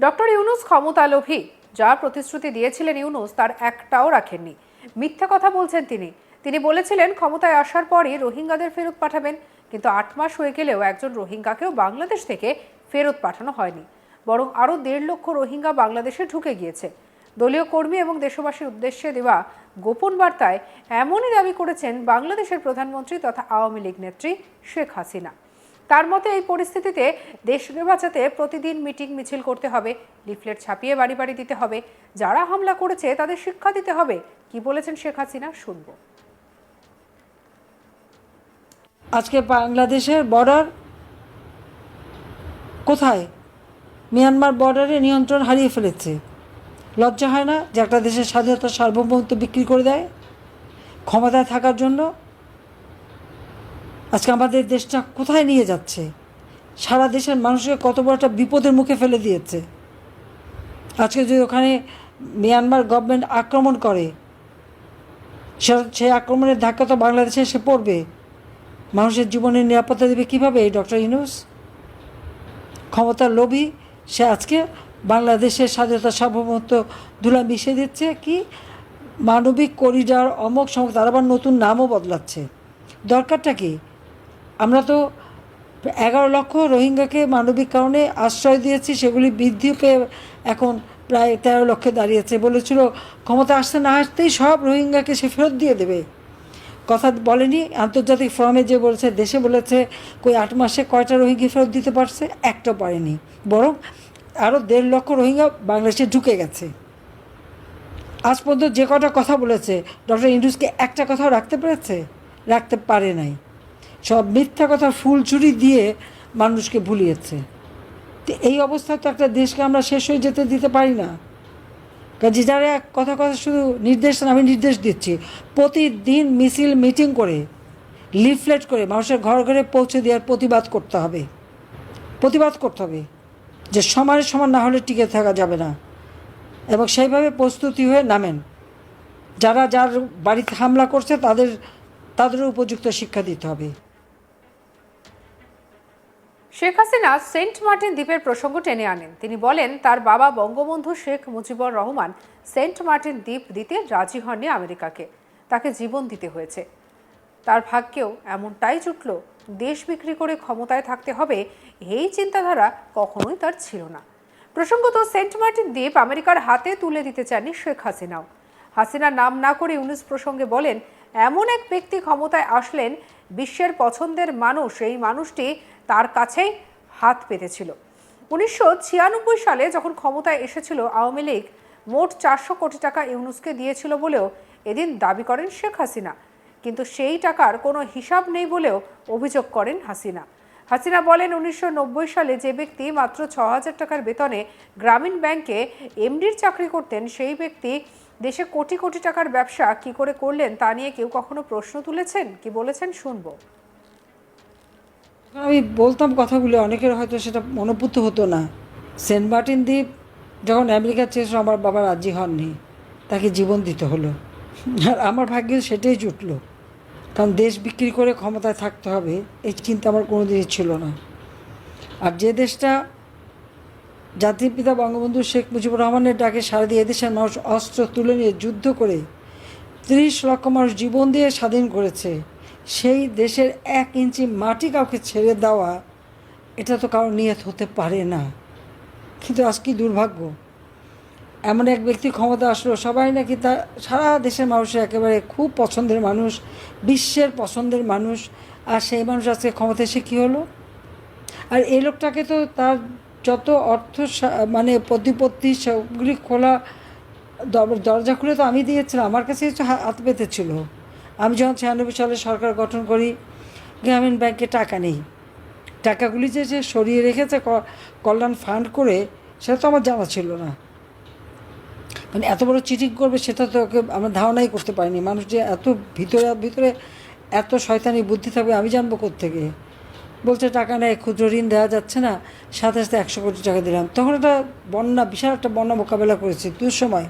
Doctor Yunus ক্ষমতালোভী যা প্রতিশ্রুতি দিয়েছিলেন ইউনুস, তার একটাও রাখেননি। মিথ্যা কথা বলছেন তিনি। তিনি বলেছিলেন, ক্ষমতায় আসার পরই রোহিঙ্গাদের ফেরত পাঠাবেন। কিন্তু আট মাস হয়ে গেলেও একজন রোহিঙ্গাকেও বাংলাদেশ থেকে ফেরত পাঠানো হয়নি। বরং আরও দেড় লক্ষ রোহিঙ্গা বাংলাদেশে ঢুকে গিয়েছে। দলীয় কর্মী এবং দেশবাসীর উদ্দেশ্যে দেওয়া গোপন বার্তায় এমনই দাবি করেছেন বাংলাদেশের প্রধানমন্ত্রী তথা আওয়ামী লীগ নেত্রী শেখ হাসিনা। তার মতে এই পরিস্থিতিতে দেশকে বাঁচাতে প্রতিদিন মিটিং মিছিল করতে হবে, লিফলেট ছাপিয়ে বাড়ি বাড়ি দিতে হবে, যারা হামলা করেছে তাদের শিক্ষা দিতে হবে, কি বলেছেন শেখ হাসিনা শুনব। আজকে বাংলাদেশের বর্ডার কোথায়? মিয়ানমার বর্ডারে নিয়ন্ত্রণ হারিয়ে ফেলেছে। লজ্জা হয় না যে একটা দেশের স্বাধীনতা সার্বভৌমত্ব বিক্রি করে দেয়? ক্ষমতায় থাকার জন্য আজকে আমাদের দেশটা কোথায় নিয়ে যাচ্ছে? সারা দেশের মানুষকে কত বড় একটা বিপদের মুখে ফেলে দিয়েছে। আজকে যদি ওখানে মিয়ানমার গভর্নমেন্ট আক্রমণ করে, সে- আক্রমণের ধাক্কা তো বাংলাদেশে এসে পড়বে। মানুষের জীবনের নিরাপত্তা দেবে কীভাবে এই ডক্টর ইনুস ক্ষমতার লোভী, সে আজকে বাংলাদেশের স্বাধীনতা সার্বভৌমত্ব ধুলা মিশিয়ে দিচ্ছে কি? মানবিক করিডর অমক সমক তার আবার নতুন নামও বদলাচ্ছে। দরকারটা কি? আমরা তো এগারো লক্ষ রোহিঙ্গাকে মানবিক কারণে আশ্রয় দিয়েছি, সেগুলি বৃদ্ধি পেয়ে এখন প্রায় তেরো লক্ষে দাঁড়িয়েছে বলেছিল। ক্ষমতা আসতে না আসতেই সব রোহিঙ্গাকে সে ফেরত দিয়ে দেবে। কথা বলেনি, আন্তর্জাতিক ফোরামে যে বলেছে, দেশে বলেছে, কই আট মাসে কয়টা রোহিঙ্গা ফেরত দিতে পারছে? একটা পারেনি। বরং আরও দেড় লক্ষ রোহিঙ্গা বাংলাদেশে ঢুকে গেছে। আজ পর্যন্ত যে কটা কথা বলেছে, ডক্টর ইন্ডুসকে একটা কথাও রাখতে পেরেছে? রাখতে পারে নাই। সব মিথ্যা কথা ফুলচুরি দিয়ে মানুষকে ভুলিয়েছে। তো এই অবস্থায় তো একটা দেশকে আমরা শেষ হয়ে যেতে দিতে পারি না। কাজে যারা এক কথা কথা শুধু নির্দেশ আমি নির্দেশ দিচ্ছি, প্রতিদিন মিছিল, মিটিং করে, লিফলেট করে মানুষের ঘর ঘরে পৌঁছে দেওয়ার প্রতিবাদ করতে হবে। প্রতিবাদ করতে হবে যে সমানের সমান না হলে টিকে থাকা যাবে না। এবং সেইভাবে প্রস্তুতি হয়ে নামেন। যারা যার বাড়িতে হামলা করছে, তাদের, তাদেরও উপযুক্ত শিক্ষা দিতে হবে। শেখ হাসিনা সেন্ট মার্টিন দ্বীপের প্রসঙ্গ টেনে আনেন। তিনি বলেন, তার বাবা বঙ্গবন্ধু শেখ মুজিবুর রহমান সেন্ট মার্টিন দ্বীপ দিতে রাজি হননি আমেরিকাকে। তাকে জীবন দিতে হয়েছে। তার ভাগ্যেও এমনটাই জুটল, দেশ বিক্রি করে ক্ষমতায় থাকতে হবে এই চিন্তাধারা কখনোই তার ছিল না। প্রসঙ্গত, সেন্ট মার্টিন দ্বীপ আমেরিকার হাতে তুলে দিতে চাননি শেখ হাসিনাও। হাসিনার নাম না করে ইউনুস প্রসঙ্গে বলেন এমন এক ব্যক্তি ক্ষমতায় আসলেন, বিশ্বের পছন্দের মানুষ, এই মানুষটি তার কাছেই হাত পেতেছিল। উনিশশো ছিয়ানব্বই সালে যখন ক্ষমতায় এসেছিল, আওয়ামী লীগ মোট চারশো কোটি টাকা ইউনুসকে দিয়েছিল বলেও এদিন দাবি করেন শেখ হাসিনা। কিন্তু সেই টাকার কোনো হিসাব নেই বলেও অভিযোগ করেন হাসিনা। হাসিনা বলেন, উনিশশো নব্বই সালে যে ব্যক্তি মাত্র ছ হাজার টাকার বেতনে গ্রামীণ ব্যাংকে এমডির চাকরি করতেন, সেই ব্যক্তি দেশে কোটি কোটি টাকার ব্যবসা কি করে করলেন তা নিয়ে কেউ কখনো প্রশ্ন তুলেছেন? কি বলেছেন? শুনব। আমি বলতাম কথাগুলো, অনেকের হয়তো সেটা মনোপুত হতো না। সেন্ট মার্টিন দ্বীপ যখন আমেরিকা চেয়েছিল আমার বাবা রাজি হননি, তাকে জীবন দিতে হলো। আর আমার ভাগ্যে সেটাই জুটলো। কারণ দেশ বিক্রি করে ক্ষমতায় থাকতে হবে এই চিন্তা আমার কোনো দিনই ছিল না। আর যে দেশটা জাতির পিতা বঙ্গবন্ধু শেখ মুজিবুর রহমানের ডাকে সারা দিয়ে এদেশের মানুষ অস্ত্র তুলে নিয়ে যুদ্ধ করে ত্রিশ লক্ষ মানুষ জীবন দিয়ে স্বাধীন করেছে। সেই দেশের এক ইঞ্চি মাটি কাউকে ছেড়ে দেওয়া, এটা তো কারও নিয়ত হতে পারে না। কিন্তু আজ কি দুর্ভাগ্য? এমন এক ব্যক্তি ক্ষমতা আসলো, সবাই নাকি তার সারা দেশের মানুষের একেবারে খুব পছন্দের মানুষ, বিশ্বের পছন্দের মানুষ, আর সেই মানুষ আজকে ক্ষমতা এসে কী হলো? আর এই লোকটাকে তো তার যত অর্থ মানে প্রতিপত্তি সবগুলি খোলা, দর- দরজা খুলে তো আমি দিয়েছিলাম, আমার কাছে হা- হাত পেতে ছিল আমি যখন ছিয়ানব্বই সালে সরকার গঠন করি, গ্রামীণ ব্যাংকে টাকা নেই। টাকাগুলি যে যে সরিয়ে রেখেছে কল্যাণ ফান্ড করে, সেটা তো আমার জানা ছিল না। মানে এত বড় চিটিং করবে, সেটা তো ওকে আমরা ধারণাই করতে পারিনি। মানুষ যে এত ভিতরে ভিতরে এত শয়তানি বুদ্ধি থাকবে, আমি জানব থেকে বলছে, টাকা নেই, ক্ষুদ্র ঋণ দেওয়া যাচ্ছে না। সাথে সাথে একশো কোটি টাকা দিলাম। তখন একটা বন্যা, বিশাল একটা বন্যা মোকাবেলা করেছি দুঃসময়।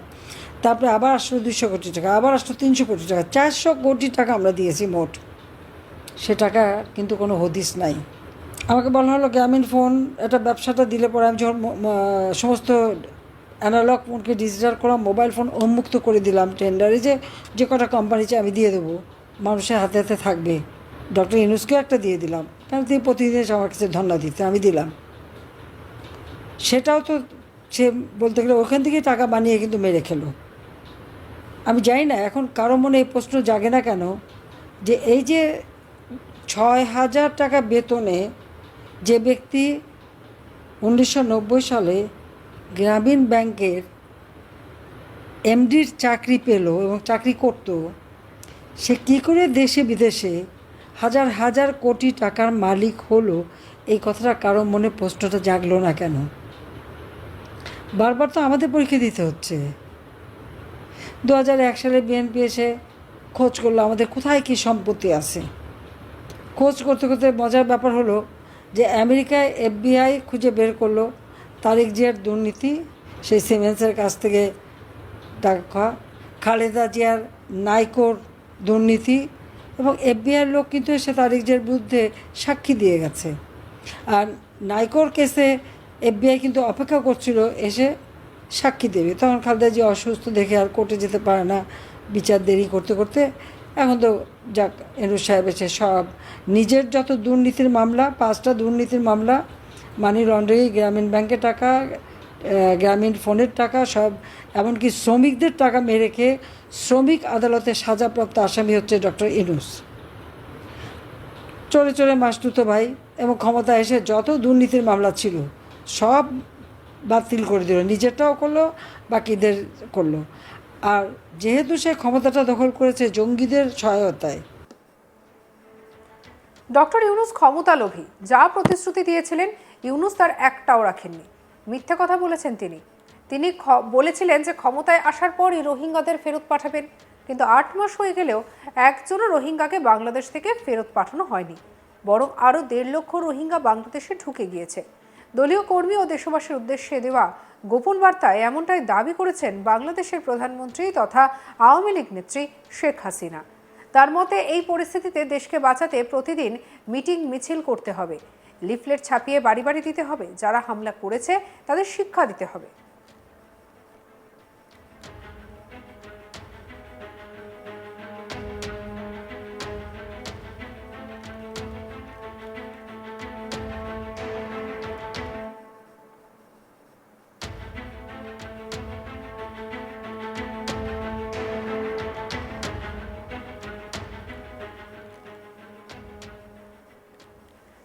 তারপরে আবার আসলো দুশো কোটি টাকা, আবার আসলো তিনশো কোটি টাকা, চারশো কোটি টাকা আমরা দিয়েছি মোট। সে টাকা কিন্তু কোনো হদিস নাই। আমাকে বলা হলো, গ্রামীণ ফোন, এটা ব্যবসাটা দিলে পরে আমি যখন সমস্ত অ্যানালগ ফোনকে ডিজিটাল করা, মোবাইল ফোন উন্মুক্ত করে দিলাম টেন্ডারে যে যে কটা কোম্পানি চাই আমি দিয়ে দেবো। মানুষের হাতে হাতে থাকবে। ডক্টর ইউনুসকেও একটা দিয়ে দিলাম। কারণ তিনি প্রতিদিন আমার কাছে ধন্যবাদ দিতে, আমি দিলাম। সেটাও তো সে বলতে গেলে ওখান থেকেই টাকা বানিয়ে কিন্তু মেরে খেলো। আমি জানি না, এখন কারও মনে এই প্রশ্ন জাগে না কেন, যে এই যে ছয় হাজার টাকা বেতনে যে ব্যক্তি উনিশশো নব্বই সালে গ্রামীণ ব্যাংকের এমডির চাকরি পেল এবং চাকরি করত, সে কী করে দেশে বিদেশে হাজার হাজার কোটি টাকার মালিক হলো, এই কথাটা কারও মনে প্রশ্নটা জাগলো না কেন? বারবার তো আমাদের পরীক্ষা দিতে হচ্ছে। দু হাজার এক সালে বিএনপি এসে খোঁজ করল আমাদের কোথায় কী সম্পত্তি আছে। খোঁজ করতে করতে মজার ব্যাপার হলো যে আমেরিকায় এফবিআই খুঁজে বের করল তারিক জিয়ার দুর্নীতি, সেই সিমেন্সের কাছ থেকে টাকা খালেদা জিয়ার নাইকোর দুর্নীতি এবং এফবিআইয়ের লোক কিন্তু এসে তারিক জিয়ার বিরুদ্ধে সাক্ষী দিয়ে গেছে। আর নাইকোর কেসে এফবিআই কিন্তু অপেক্ষা করছিল, এসে সাক্ষী দেবে। তখন খালেদা জিয়া অসুস্থ দেখে আর কোর্টে যেতে পারে না, বিচার দেরি করতে করতে। এখন তো যাক এনু সাহেব এসে সব নিজের যত দুর্নীতির মামলা, পাঁচটা দুর্নীতির মামলা মানি লন্ডারিং গ্রামীণ ব্যাংকের টাকা গ্রামীণ ফোনের টাকা সব, এমনকি শ্রমিকদের টাকা মেরে খেয়ে শ্রমিক আদালতে সাজাপ্রাপ্ত আসামি হচ্ছে ডক্টর ইনুস চলে চলে মাসতুতো ভাই, এবং ক্ষমতা এসে যত দুর্নীতির মামলা ছিল, সব বাতিল করে দিল। নিজেরটাও করল, বাকিদের করল। আর যেহেতু সে ক্ষমতাটা দখল করেছে জঙ্গিদের সহায়তায়। ডক্টর ইউনুস ক্ষমতালোভী, যা প্রতিশ্রুতি দিয়েছিলেন, ইউনুস তার একটাও রাখেননি। মিথ্যে কথা বলেছেন তিনি। তিনি বলেছিলেন যে ক্ষমতায় আসার পরই রোহিঙ্গাদের ফেরত পাঠাবেন, কিন্তু আট মাস হয়ে গেলেও একজনও রোহিঙ্গাকে বাংলাদেশ থেকে ফেরত পাঠানো হয়নি। বরং আরও দেড় লক্ষ রোহিঙ্গা বাংলাদেশে ঢুকে গিয়েছে। দলীয় কর্মী ও দেশবাসীর উদ্দেশ্যে দেওয়া গোপন বার্তায় এমনটাই দাবি করেছেন বাংলাদেশের প্রধানমন্ত্রী তথা আওয়ামী লীগ নেত্রী শেখ হাসিনা। তার মতে, এই পরিস্থিতিতে দেশকে বাঁচাতে প্রতিদিন মিটিং মিছিল করতে হবে। লিফলেট ছাপিয়ে বাড়ি বাড়ি দিতে হবে। যারা হামলা করেছে তাদের শিক্ষা দিতে হবে।